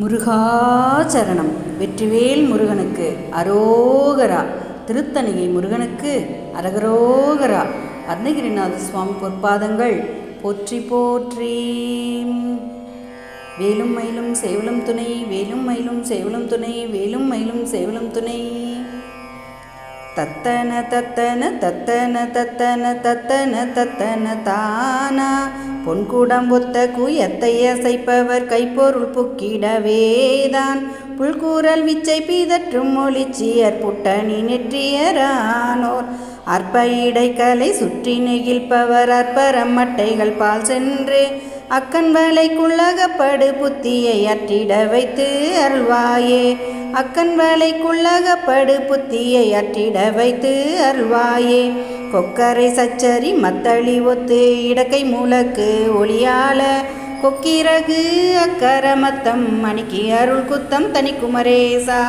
முருகாச்சரணம். வெற்றிவேல் முருகனுக்கு அரோகரா. திருத்தணிகை முருகனுக்கு அரகரோகரா. அருணகிரிநாத சுவாமி பொற்பாதங்கள் போற்றி போற்றி. வேலும் மயிலும் சேவலும் துணை வேலும் மயிலும் சேவலும் துணை வேலும் மயிலும் சேவலும் துணை. தத்தன தத்தன தத்தன தத்தன தத்தன தத்தன தானா. பொன்குடம் ஒத்த குயத்தை அசைப்பவர் கைப்பொருள் புக்கிடவேதான் புல்கூரல் விச்சை பீதற்றும் மொழிச்சியர் புட்டணி நெற்றியரானோர். அற்ப இடைக்கலை சுற்றி நெகிழ்ப்பவர் அற்பரம் மட்டைகள் பால் சென்று. அக்கன் வேலைக்குள்ளகப்படு புத்தியை அற்றிட வைத்து அருள்வாயே. அக்கன் வேலைக்குள்ளகப்படு புத்தியை அற்றிட வைத்து அருள்வாயே. கொக்கரை சச்சரி மத்தளி ஒத்து இடக்கை மூலக்கு ஒளியால கொக்கிரகு அக்கரமத்தம் மணிக்கு அருள் குத்தம் தனி குமரேசா.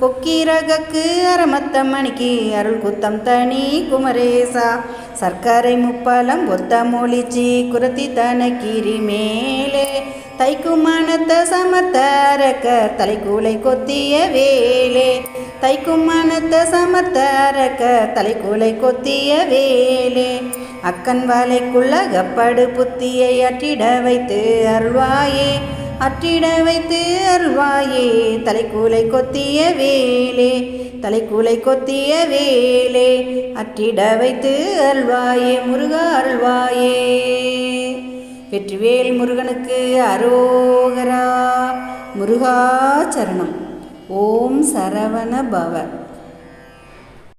கொக்கிரகக்கு அரமத்தம் மணிக்கு அருள் குத்தம் தனி குமரேசா. சர்க்கரை முப்பலம் ஒத்த மொழிச்சி குரத்தி தனக்கிரி மேலே தைக்குமானத்த சமர்த்தரக்க தலைக்கூலை கொத்திய வேலே. தைக்குமானத்த சமர்த்தரக்க தலைக்கூலை கொத்திய வேலே. அக்கன் வாழைக்குள்ள கப்படு புத்தியை அற்றிட வைத்து அருள்வாயே. அற்றிட வைத்து அருள்வாயே. தலைக்கூலை கொத்திய வேலே. தலைக்கூலை கொத்திய வேலே. அற்றிட வைத்து அருள்வாயே முருகா அருள்வாயே. வெற்றிவேல் முருகனுக்கு அரோகரா. முருகாச்சரணம் ஓம் சரவண பவ.